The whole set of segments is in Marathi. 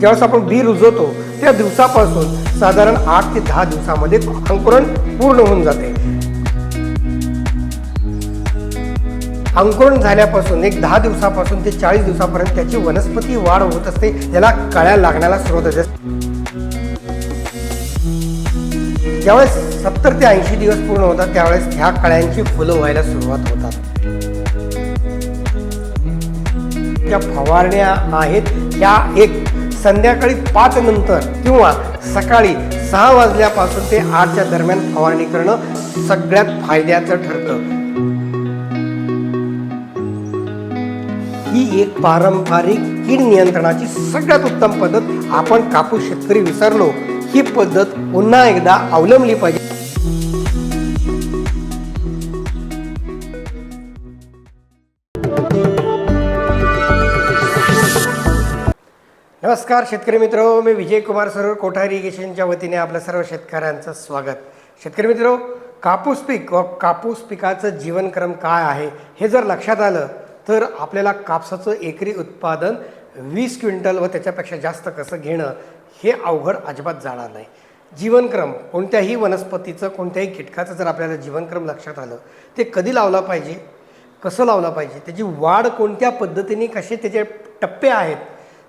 ज्यावेळेस आपण बी रुजवतो त्या दिवसापासून साधारण आठ ते दहा दिवसामध्ये अंकुरण पूर्ण होऊन जाते. अंकुरण झाल्यापासून एक दहा दिवसापासून ते चाळीस दिवसापर्यंत त्याची वनस्पती वाढ होत असते त्याला कळ्या लागण्याला सुरुवात होते ज्यावेळेस सत्तर ते ऐंशी दिवस पूर्ण होतात त्यावेळेस ह्या कळ्यांची फुलं व्हायला सुरुवात होतात. ज्या फवारण्या आहेत त्या एक संध्याकाळी पाच नंतर किंवा सकाळी सहा वाजल्यापासून ते आठच्या दरम्यान फवारणी करणं सगळ्यात फायद्याचं ठरतं. ही एक पारंपरिक कीड नियंत्रणाची सगळ्यात उत्तम पद्धत आपण कापूस शेतकरी विसरलो. ही पद्धत पुन्हा एकदा अवलंबली पाहिजे. नमस्कार शेतकरी मित्र. मी विजय कुमार सरोवर कोठा इरिगेशनच्या वतीने आपल्या सर्व शेतकऱ्यांचं स्वागत. शेतकरी मित्र कापूस पीक व कापूस पिकाचं जीवनक्रम काय आहे हे जर लक्षात आलं तर आपल्याला कापसाचं एकरी उत्पादन वीस क्विंटल व त्याच्यापेक्षा जास्त कसं घेणं हे अवघड अजिबात जाणार नाही. जीवनक्रम कोणत्याही वनस्पतीचं कोणत्याही कीटकाचं जर आपल्याला जीवनक्रम लक्षात आलं ते कधी लावला पाहिजे? कसं लावलं पाहिजे? त्याची वाढ कोणत्या पद्धतीने कसे त्याचे टप्पे आहेत?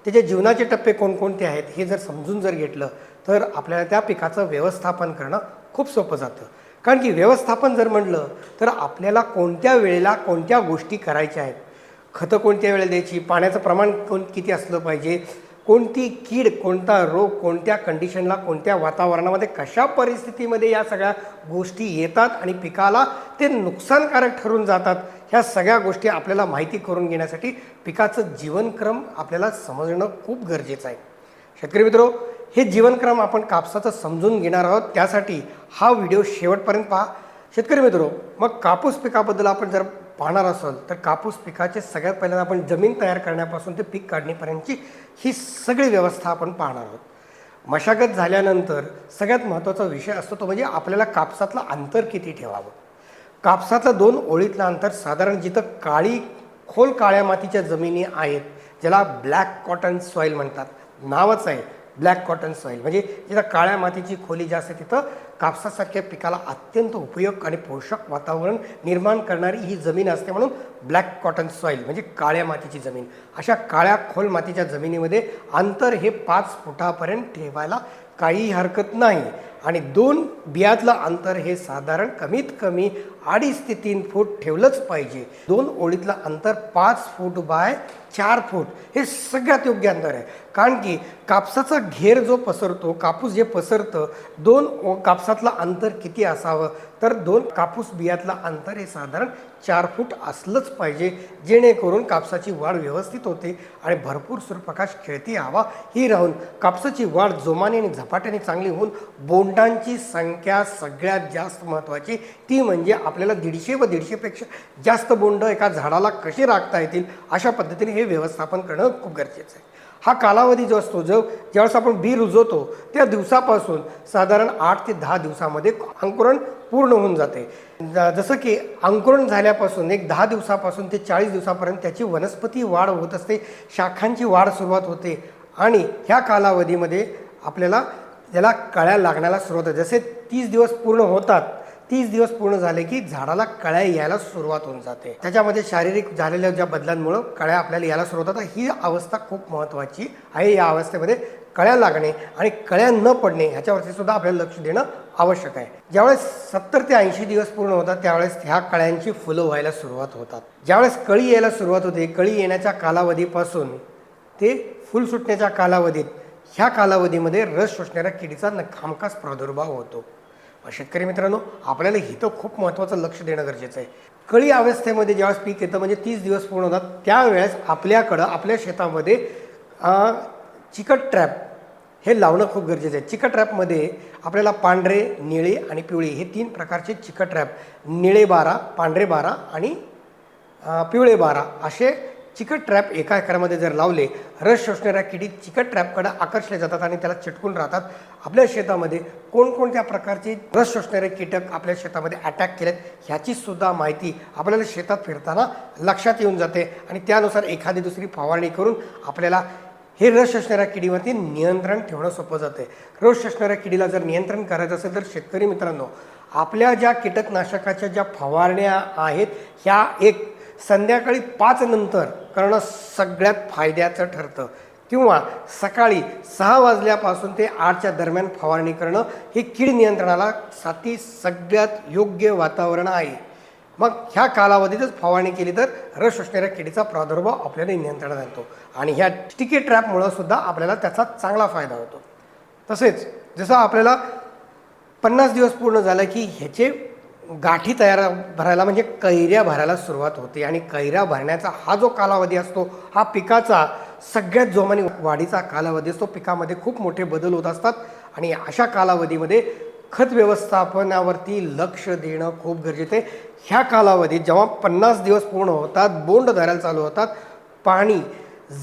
त्याचे जीवनाचे टप्पे कोणकोणते आहेत हे जर समजून जर घेतलं तर आपल्याला त्या पिकाचं व्यवस्थापन करणं खूप सोपं जातं. कारण की व्यवस्थापन जर म्हटलं तर आपल्याला कोणत्या वेळेला कोणत्या गोष्टी करायच्या आहेत? खतं कोणत्या वेळेला द्यायची? पाण्याचं प्रमाण कोण किती असलं पाहिजे? कोणती कीड कोणता रोग कोणत्या कंडिशनला कोणत्या वातावरणामध्ये कशा परिस्थितीमध्ये या सगळ्या गोष्टी येतात आणि पिकाला ते नुकसानकारक ठरून जातात? ह्या सगळ्या गोष्टी आपल्याला माहिती करून घेण्यासाठी पिकाचं जीवनक्रम आपल्याला समजणं खूप गरजेचं आहे. शेतकरी मित्रो हे जीवनक्रम आपण कापसाचं समजून घेणार आहोत. त्यासाठी हा व्हिडिओ शेवटपर्यंत पहा. शेतकरी मित्रो मग कापूस पिकाबद्दल आपण जर पाहणार असाल तर कापूस पिकाचे सगळ्यात पहिल्यांदा आपण जमीन तयार करण्यापासून ते पीक काढणीपर्यंतची ही सगळी व्यवस्था आपण पाहणार आहोत. मशागत झाल्यानंतर सगळ्यात महत्त्वाचा विषय असतो तो म्हणजे आपल्याला कापसातलं अंतर किती ठेवावं. कापसातलं दोन ओळीतलं अंतर साधारण जिथं काळी खोल काळ्या मातीच्या जमिनी आहेत ज्याला ब्लॅक कॉटन सॉईल म्हणतात. नावच आहे ब्लॅक कॉटन सॉईल म्हणजे जिथं काळ्या मातीची खोली जास्त आहे तिथं कापसासारख्या पिकाला अत्यंत उपयोग आणि पोषक वातावरण निर्माण करणारी ही जमीन असते म्हणून ब्लॅक कॉटन सॉईल म्हणजे काळ्या मातीची जमीन. अशा काळ्या खोल मातीच्या जमिनीमध्ये अंतर हे पाच फुटापर्यंत ठेवायला काही हरकत नाही. आणि दोन बियातलं अंतर हे साधारण कमीत कमी अडीच ते तीन फूट ठेवलंच पाहिजे. दोन ओळीतलं अंतर पाच फूट बाय चार फूट हे सगळ्यात योग्य अंतर आहे. कारण की कापसाचा घेर जो पसरतो कापूस जे पसरतं दोन ओ- कापसातलं अंतर किती असावं? तर दोन कापूस बियातलं अंतर हे साधारण चार फूट असलंच पाहिजे जेणेकरून कापसाची वाढ व्यवस्थित होते आणि भरपूर सूर्यप्रकाश खेळती हवा ही राहून कापसाची वाढ जोमाने आणि झपाट्याने चांगली होऊन बोंडांची संख्या सगळ्यात जास्त महत्त्वाची ती म्हणजे आपल्याला दीडशे व दीडशेपेक्षा जास्त बोंड एका झाडाला कसे राखता येतील अशा पद्धतीने हे व्यवस्थापन करणं खूप गरजेचं आहे. हा कालावधी जो असतो जो ज्यावेळेस आपण बी रुजवतो त्या दिवसापासून साधारण आठ ते दहा दिवसामध्ये अंकुरण पूर्ण होऊन जाते. जसं की अंकुरण झाल्यापासून एक दहा दिवसापासून ते चाळीस दिवसापर्यंत त्याची वनस्पती वाढ होत असते शाखांची वाढ सुरुवात होते आणि ह्या कालावधीमध्ये आपल्याला त्याला कळ्या लागण्याला सुरुवात होते. जसे तीस दिवस पूर्ण होतात तीस दिवस पूर्ण झाले की झाडाला कळ्या यायला सुरुवात होऊन जाते. त्याच्यामध्ये शारीरिक झालेल्या ज्या बदलांमुळं कळ्या आपल्याला यायला सुरुवात होतात. ही अवस्था खूप महत्त्वाची आहे. या अवस्थेमध्ये कळ्या लागणे आणि कळ्या न पडणे ह्याच्यावरती सुद्धा आपल्याला लक्ष देणं आवश्यक आहे. ज्यावेळेस सत्तर ते ऐंशी दिवस पूर्ण होतात त्यावेळेस ह्या कळ्यांची फुलं व्हायला सुरुवात होतात. ज्यावेळेस कळी यायला सुरुवात होते कळी येण्याच्या कालावधीपासून ते फुल सुटण्याच्या कालावधीत ह्या कालावधीमध्ये रस शोषणाऱ्या किडीचा खामखास प्रादुर्भाव होतो. शेतकरी मित्रांनो आपल्याला इथं खूप महत्त्वाचं लक्ष देणं गरजेचं आहे. कळी अवस्थेमध्ये ज्यावेळेस पीक येतं म्हणजे तीस दिवस पूर्ण होतात त्यावेळेस आपल्याकडं आपल्या शेतामध्ये चिकट ट्रॅप हे लावणं खूप गरजेचं आहे. चिकट ट्रॅपमध्ये आपल्याला पांढरे निळे आणि पिवळे हे तीन प्रकारचे चिकट ट्रॅप निळे बारा पांढरे बारा आणि पिवळे बारा असे चिकट ट्रॅप एका एकरामध्ये जर लावले रस शोषणाऱ्या किडी चिकट ट्रॅपकडे आकर्षले जातात आणि त्याला चिटकून राहतात. आपल्या शेतामध्ये कोणकोणत्या प्रकारचे रस शोषणारे कीटक आपल्या शेतामध्ये अटॅक केलेत ह्याची सुद्धा माहिती आपल्याला शेतात फिरताना लक्षात येऊन जाते. आणि त्यानुसार एखादी दुसरी फवारणी करून आपल्याला हे रस असणाऱ्या किडीवरती नियंत्रण ठेवणं सोपं जाते. रस असणाऱ्या किडीला जर नियंत्रण करायचं असेल तर शेतकरी मित्रांनो आपल्या ज्या कीटकनाशकाच्या ज्या फवारण्या आहेत ह्या एक संध्याकाळी पाच नंतर करणं सगळ्यात फायद्याचं ठरतं. किंवा सकाळी सहा वाजल्यापासून ते आठच्या दरम्यान फवारणी करणं हे कीड नियंत्रणाला साठी सगळ्यात योग्य वातावरण आहे. मग ह्या कालावधीतच फवारणी केली तर रस असणाऱ्या किडीचा प्रादुर्भाव आपल्याला नियंत्रणात येतो आणि ह्या स्टिकी ट्रॅपमुळं सुद्धा आपल्याला त्याचा चांगला फायदा होतो. तसेच जसं आपल्याला पन्नास दिवस पूर्ण झालं की ह्याचे गाठी तयार भरायला म्हणजे कैऱ्या भरायला सुरुवात होते आणि कैऱ्या भरण्याचा हा जो कालावधी असतो हा पिकाचा सगळ्यात जोमाने वाढीचा कालावधी असतो. पिकामध्ये खूप मोठे बदल होत असतात आणि अशा कालावधीमध्ये खत व्यवस्थापनावरती लक्ष देणं खूप गरजेचं आहे. ह्या कालावधीत जेव्हा पन्नास दिवस पूर्ण होतात बोंड धरायला चालू होतात पाणी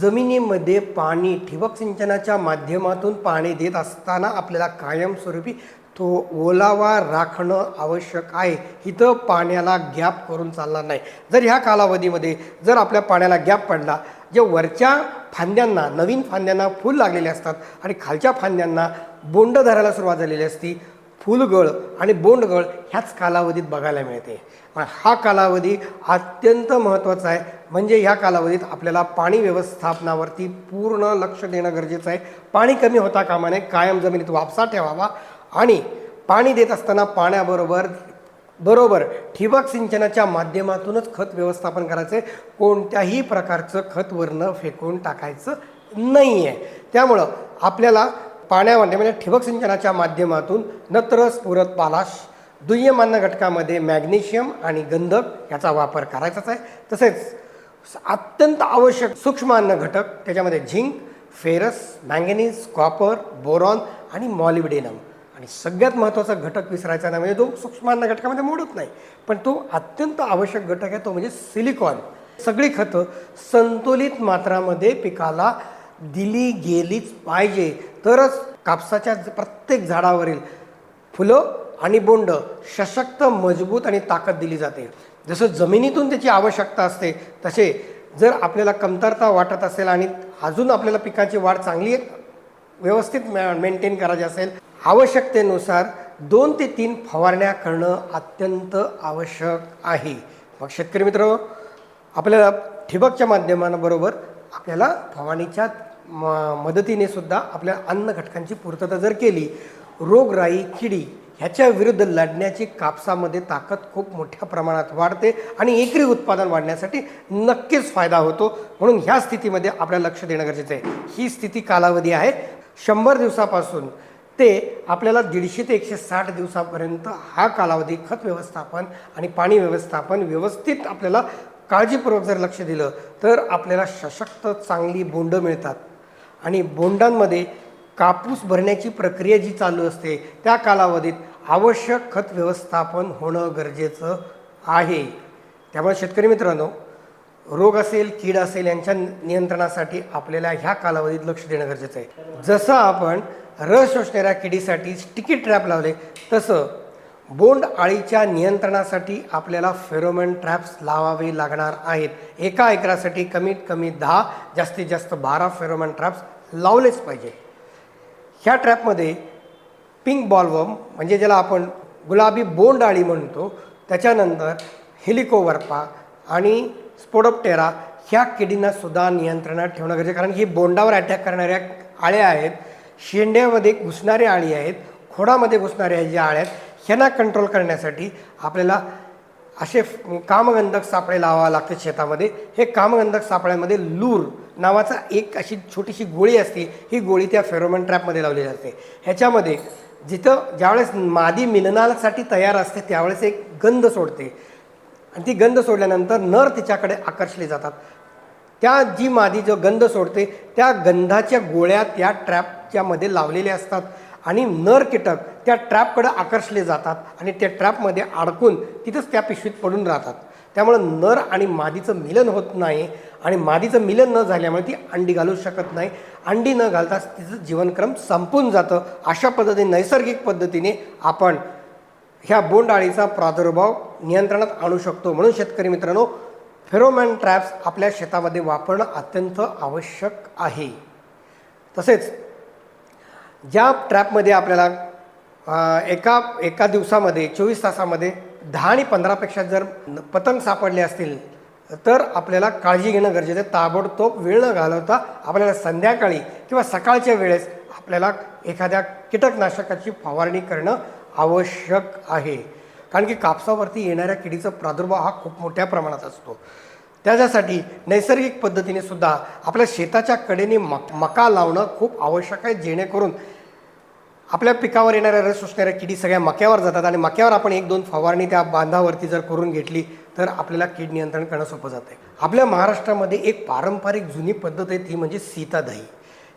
जमिनीमध्ये पाणी ठिबक सिंचनाच्या माध्यमातून पाणी देत असताना आपल्याला कायमस्वरूपी तो ओलावा राखणं आवश्यक आहे. इथं पाण्याला गॅप करून चालणार नाही. जर ह्या कालावधीमध्ये जर आपल्या पाण्याला गॅप पडला जे वरच्या फांद्यांना नवीन फांद्यांना फूल लागलेले असतात आणि खालच्या फांद्यांना बोंड धरायला सुरुवात झालेली असती फुलगळ आणि बोंडगळ ह्याच कालावधीत बघायला मिळते. हा कालावधी अत्यंत महत्त्वाचा आहे. म्हणजे ह्या कालावधीत आपल्याला पाणी व्यवस्थापनावरती पूर्ण लक्ष देणं गरजेचं आहे. पाणी कमी होता कामाने कायम जमिनीत वापसा ठेवावा. आणि पाणी देत असताना पाण्याबरोबर बरोबर ठिबक सिंचनाच्या माध्यमातूनच खत व्यवस्थापन करायचं. आहे कोणत्याही प्रकारचं खत वरनं फेकून टाकायचं नाही आहे त्यामुळं आपल्याला पाण्यामध्ये म्हणजे ठिबक सिंचनाच्या माध्यमातून नत्र स्फुरत पालाश दुय्यम अन्न घटकामध्ये मॅग्नेशियम आणि गंधक याचा वापर करायचाच आहे. तसेच अत्यंत आवश्यक सूक्ष्म अन्न घटक त्याच्यामध्ये zinc ferrous manganese copper boron आणि मॉलिब्डेनम. आणि सगळ्यात महत्त्वाचा घटक विसरायचा नाही म्हणजे तो सूक्ष्मांना घटकामध्ये मोडत नाही. पण तो अत्यंत आवश्यक घटक आहे तो म्हणजे सिलिकॉन. सगळी खतं संतुलित मात्रामध्ये पिकाला दिली गेलीच पाहिजे. तरच कापसाच्या प्रत्येक झाडावरील फुलं आणि बोंड सशक्त मजबूत आणि ताकद दिली जाते. जसं जमिनीतून त्याची आवश्यकता असते तसे जर आपल्याला कमतरता वाटत असेल आणि अजून आपल्याला पिकाची वाढ चांगली व्यवस्थित मेंटेन करायची असेल आवश्यकतेनुसार दोन ते तीन फवारण्या करणं अत्यंत आवश्यक आहे. मग शेतकरी मित्र आपल्याला ठिबकच्या माध्यमांबरोबर आपल्याला फवारणीच्या म मदतीने सुद्धा आपल्या अन्न घटकांची पूर्तता जर केली रोगराई किडी ह्याच्या विरुद्ध लढण्याची कापसामध्ये ताकद खूप मोठ्या प्रमाणात वाढते आणि एकरी उत्पादन वाढण्यासाठी नक्कीच फायदा होतो. म्हणून ह्या स्थितीमध्ये आपल्याला लक्ष देणं गरजेचं आहे. ही स्थिती कालावधी आहे. शंभर दिवसापासून ते आपल्याला दीडशे ते एकशे साठ दिवसापर्यंत हा कालावधी खत व्यवस्थापन आणि पाणी व्यवस्थापन व्यवस्थित आपल्याला काळजीपूर्वक जर लक्ष दिलं तर आपल्याला सशक्त चांगली बोंड मिळतात. आणि बोंडांमध्ये कापूस भरण्याची प्रक्रिया जी चालू असते त्या कालावधीत आवश्यक खत व्यवस्थापन होणं गरजेचं आहे. त्यामुळे शेतकरी मित्रांनो रोग असेल कीड असेल यांच्या नियंत्रणासाठी आपल्याला ह्या कालावधीत लक्ष देणं गरजेचं आहे. जसं आपण रस शोषणाऱ्या किडीसाठी स्टिकी ट्रॅप लावले तसं बोंड आळीच्या नियंत्रणासाठी आपल्याला फेरोमेन ट्रॅप्स लावावे लागणार आहेत. एका एकरासाठी कमीत कमी दहा जास्तीत जास्त बारा फेरोमेन ट्रॅप्स लावलेच पाहिजे. ह्या ट्रॅपमध्ये पिंक बॉलवम म्हणजे ज्याला आपण गुलाबी बोंड आळी म्हणतो त्याच्यानंतर हेलिकोवर्पा आणि स्पोडोप्टेरा ह्या किडींना सुद्धा नियंत्रणात ठेवणं गरजेचं कारण ही बोंडावर अटॅक करणाऱ्या आळ्या आहेत शेंड्यामध्ये घुसणाऱ्या आळी आहेत खोडामध्ये घुसणाऱ्या ज्या आळ्या आहेत ह्यांना कंट्रोल करण्यासाठी आपल्याला असे कामगंधक सापळे लावावं लागते शेतामध्ये. हे कामगंधक सापळ्यामध्ये लूर नावाचा एक अशी छोटीशी गोळी असते. ही गोळी त्या फेरोमन ट्रॅपमध्ये लावलेली असते. ह्याच्यामध्ये जिथं ज्यावेळेस मादी मिलनासाठी तयार असते त्यावेळेस एक गंध सोडते. आणि ती गंध सोडल्यानंतर नर तिच्याकडे आकर्षले जातात. त्या जी मादी जो गंध सोडते त्या गंधाच्या गोळ्या त्या ट्रॅपच्या मध्ये लावलेल्या असतात. आणि नर कीटक त्या ट्रॅपकडे आकर्षले जातात आणि त्या ट्रॅपमध्ये अडकून तिथंच त्या पिशवीत पडून राहतात. त्यामुळं नर आणि मादीचं मिलन होत नाही आणि मादीचं मिलन न झाल्यामुळे ती अंडी घालू शकत नाही. अंडी न घालताच तिचं जीवनक्रम संपून जातं. अशा पद्धतीने नैसर्गिक पद्धतीने आपण ह्या बोंडआळीचा प्रादुर्भाव नियंत्रणात आणू शकतो म्हणून शेतकरी मित्रांनो फेरोमॅन ट्रॅप्स आपल्या शेतामध्ये वापरणं अत्यंत आवश्यक आहे. तसेच ज्या ट्रॅपमध्ये आपल्याला एका एका दिवसामध्ये चोवीस तासामध्ये दहा आणि पंधरापेक्षा जर पतंग सापडले असतील तर आपल्याला काळजी घेणं गरजेचं आहे. ताबडतोब वेळ न घालवता आपल्याला संध्याकाळी किंवा सकाळच्या वेळेस आपल्याला एखाद्या कीटकनाशकाची फवारणी करणं आवश्यक आहे. कारण की कापसावरती येणाऱ्या किडीचा प्रादुर्भाव हा खूप मोठ्या प्रमाणात असतो. त्याच्यासाठी नैसर्गिक पद्धतीने सुद्धा आपल्या शेताच्या कडेने मक मका लावणं खूप आवश्यक आहे. जेणेकरून आपल्या पिकावर येणाऱ्या रस असणाऱ्या किडी सगळ्या मक्यावर जातात आणि मक्यावर आपण एक दोन फवारणी त्या बांधावरती जर करून घेतली तर आपल्याला कीड नियंत्रण करणं सोपं जातं आहे आपल्या महाराष्ट्रामध्ये एक पारंपरिक जुनी पद्धत आहे ती म्हणजे सीतादही.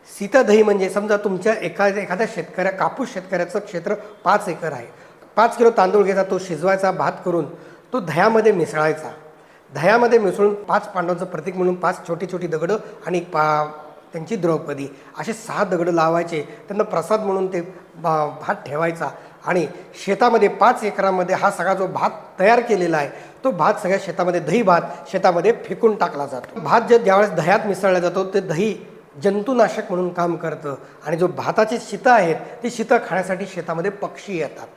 सीतादही म्हणजे समजा तुमच्या एका एखाद्या शेतकऱ्या कापूस शेतकऱ्याचं क्षेत्र पाच एकर आहे. पाच किलो तांदूळ घ्यायचा तो शिजवायचा भात करून तो दह्यामध्ये मिसळायचा. दह्यामध्ये मिसळून पाच पांडवांचं प्रतीक म्हणून पाच छोटी छोटी दगडं आणि पा त्यांची द्रौपदी असे सहा दगडं लावायचे. त्यांना प्रसाद म्हणून ते बा- भात ठेवायचा. आणि शेतामध्ये पाच एकरामध्ये हा सगळा जो भात तयार केलेला आहे तो भात सगळ्या शेतामध्ये दही भात शेतामध्ये फेकून टाकला जातो. भात जे ज्यावेळेस दह्यात मिसळला जातो ते दही जंतुनाशक म्हणून काम करतं. आणि जो भाताची शितं आहेत ती शितं खाण्यासाठी शेतामध्ये पक्षी येतात.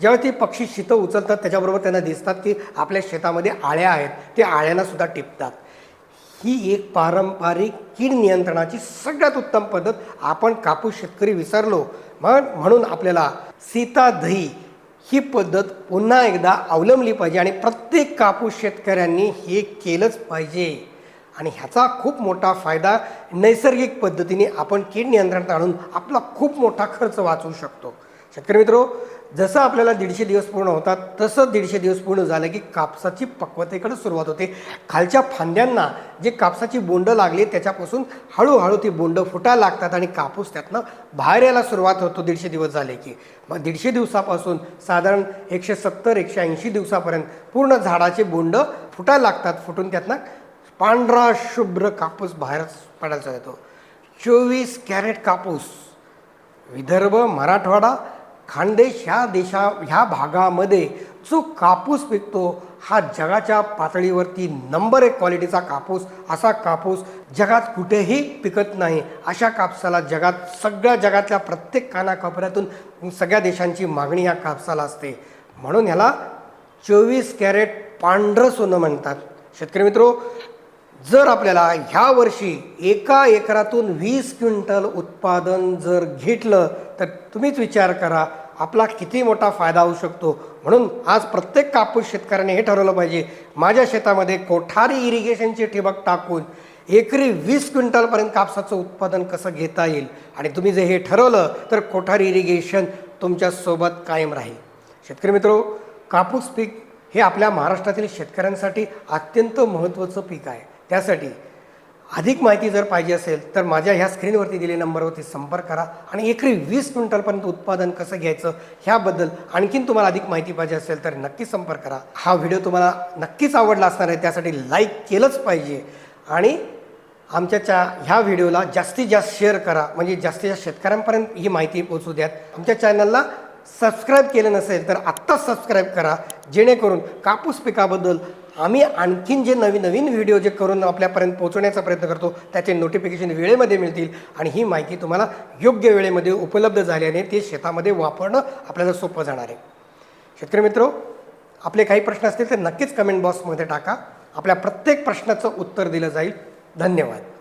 जेव्हा ती पक्षी शितं उचलतात त्याच्याबरोबर त्यांना दिसतात की आपल्या शेतामध्ये आळ्या आहेत ते आळ्यांनासुद्धा टिपतात. ही एक पारंपरिक कीड नियंत्रणाची सगळ्यात उत्तम पद्धत आपण कापूस शेतकरी विसरलो. म्हणून आपल्याला सीता दही ही पद्धत पुन्हा एकदा अवलंबली पाहिजे आणि प्रत्येक कापूस शेतकऱ्यांनी हे केलंच पाहिजे. आणि ह्याचा खूप मोठा फायदा नैसर्गिक पद्धतीने आपण कीड नियंत्रणात आणून आपला खूप मोठा खर्च वाचवू शकतो. शेतकरी मित्रो जसं आपल्याला दीडशे दिवस पूर्ण होतात तसं दीडशे दिवस पूर्ण झालं की कापसाची पक्वतेकडे सुरुवात होते. खालच्या फांद्यांना जे कापसाची बोंड लागली त्याच्यापासून हळूहळू ती बोंडं फुटायला लागतात आणि कापूस त्यातनं बाहेर यायला सुरुवात होतो दीडशे दिवस झाले की. मग दीडशे दिवसापासून साधारण एकशे सत्तर एकशे ऐंशी दिवसापर्यंत पूर्ण झाडाचे बोंड फुटायला लागतात फुटून त्यातनं पांढरा शुभ्र कापूस बाहेर पडायचा येतो चोवीस कॅरेट कापूस. विदर्भ मराठवाडा खानदेश ह्या देशा ह्या भागामध्ये जो कापूस पिकतो हा जगाच्या पातळीवरती नंबर एक क्वालिटीचा कापूस असा कापूस जगात कुठेही पिकत नाही. अशा कापसाला जगात सगळ्या जगातल्या प्रत्येक कानाकोपऱ्यातून सगळ्या देशांची मागणी या कापसाला असते. म्हणून ह्याला चोवीस कॅरेट पांढरं सोनं म्हणतात. शेतकरी मित्रो जर आपल्याला ह्या वर्षी एका एकरातून वीस क्विंटल उत्पादन जर घेतलं तर तुम्हीच विचार करा आपला किती मोठा फायदा होऊ शकतो. म्हणून आज प्रत्येक कापूस शेतकऱ्याने हे ठरवलं पाहिजे. माझ्या शेतामध्ये कोठारी इरिगेशनची ठिबक टाकून एकरी वीस क्विंटलपर्यंत कापसाचं उत्पादन कसं घेता येईल? आणि तुम्ही जे हे ठरवलं तर कोठारी इरिगेशन तुमच्यासोबत कायम राहील. शेतकरी मित्रो कापूस पीक हे आपल्या महाराष्ट्रातील शेतकऱ्यांसाठी अत्यंत महत्त्वाचं पीक आहे. त्यासाठी अधिक माहिती जर पाहिजे असेल तर माझ्या ह्या स्क्रीनवरती दिलेल्या नंबरवरती संपर्क करा आणि एकरी वीस क्विंटलपर्यंत उत्पादन कसं घ्यायचं ह्याबद्दल आणखीन तुम्हाला अधिक माहिती पाहिजे असेल तर नक्की संपर्क करा. हा व्हिडिओ तुम्हाला नक्कीच आवडला असणार आहे त्यासाठी लाईक केलंच पाहिजे. आणि आमच्या च्या ह्या व्हिडिओला जास्तीत जास्त शेअर करा म्हणजे जास्तीत जास्त शेतकऱ्यांपर्यंत ही माहिती पोहोचू द्यात. आमच्या चॅनलला सबस्क्राईब केलं नसेल तर आत्ताच सबस्क्राईब करा जेणेकरून कापूस पिकाबद्दल आम्ही आणखीन जे नवीन नवीन व्हिडिओ जे करून आपल्यापर्यंत पोहोचवण्याचा प्रयत्न करतो त्याचे नोटिफिकेशन वेळेमध्ये मिळतील. आणि ही माहिती तुम्हाला योग्य वेळेमध्ये उपलब्ध झाल्याने ते शेतामध्ये वापरणं आपल्याला सोपं जाणार आहे. शेतकरी मित्रो आपले काही प्रश्न असतील तर नक्कीच कमेंट बॉक्समध्ये टाका. आपल्या प्रत्येक प्रश्नाचं उत्तर दिलं जाईल. धन्यवाद.